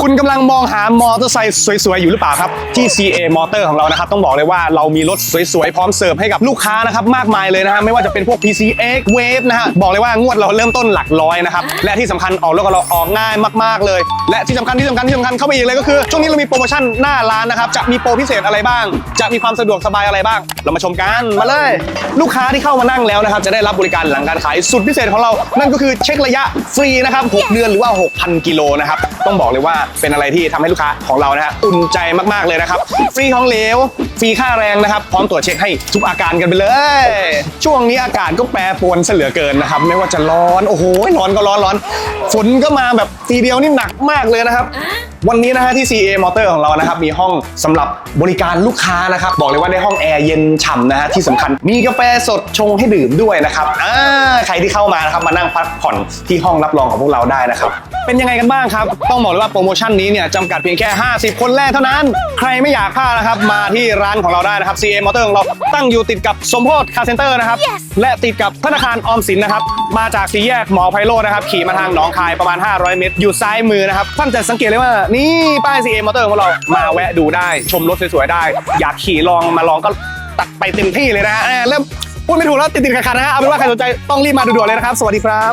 คุณกำลังมองหามอเตอร์ไซค์สวยๆ อยู่หรือเปล่าครับ ที่ CA Motor ของเรานะครับ ต้องบอกเลยว่าเรามีรถสวยๆ พร้อมเสิร์ฟให้กับลูกค้านะครับ มากมายเลยนะฮะ ไม่ว่าจะเป็นพวก PCX Wave นะฮะ บอกเลยว่างวดเราเริ่มต้นหลักร้อยนะครับ และที่สำคัญออกรถกับเราออกง่ายมากๆเลย และที่สำคัญที่สำคัญที่สำคัญเข้าไปอีกเลยก็คือ ช่วงนี้เรามีโปรโมชั่นหน้าร้านนะครับจะมีโปรพิเศษอะไรบ้าง จะมีความสะดวกสบายอะไรบ้าง เรามาชมกันมาเลย ลูกค้าที่เข้ามานั่งแล้วนะครับจะได้รับบริการหลังการขายสุดพิเศษของเรา นั่นก็คือเช็คระยะฟรีนะครับ6เดือนหรือว่า 6,000 กิโลนะครับต้องบอกเลยว่าเป็นอะไรที่ทำให้ลูกค้าของเรานะฮะอุ่นใจมากๆเลยนะครับ ฟรีของเหลว ฟรีค่าแรงนะครับ พร้อมตรวจเช็คให้ทุกอาการกันไปเลย ช่วงนี้อากาศก็แปรปรวนเสลือเกินนะครับ ไม่ว่าจะร้อน โอ้โหร้อนก็ร้อนร้อน ฝนก็มาแบบทีเดียวนี่หนักมากเลยนะครับ วันนี้นะฮะที่ CA Motor ของเรานะครับมีห้องสำหรับบริการลูกค้านะครับบอกเลยว่าได้ห้องแอร์เย็นฉ่ำนะฮะที่สำคัญมีกาแฟสดชงให้ดื่มด้วยนะครับอ่าใครที่เข้ามานะครับมานั่งพักผ่อนที่ห้องรับรองของพวกเราได้นะครับเป็นยังไงกันบ้างครับ ต้องบอกเลยว่าโปรโมชั่นนี้เนี่ยจำกัดเพียงแค่ 50 คนแรกเท่านั้น ใครไม่อยากพลาดนะครับมาที่ร้านของเราได้นะครับ CA Motor ของเราตั้งอยู่ติดกับสมโพธคาร์เซ็นเตอร์นะครับและติดกับธนาคารออมสินนะครับมาจากสี่แยกหมอไพโรจน์นะครับขี่มาทางหนองคายประมาณ 500 เมตร อยู่ซ้ายมือนะครับท่านจะสังเกตเลยว่านี่ป้าย CA Motor ของเรามาแวะดูได้ชมรถสวยๆได้ อยากขี่ลองมาลองก็ตัดไปเต็มที่เลยนะเริ่มพูดไม่ถูกแล้วติดๆขัดๆนะฮะเอาเป็นว่าใครสนใจต้องรีบมาด่วนๆเลยนะครับ สวัสดีครับ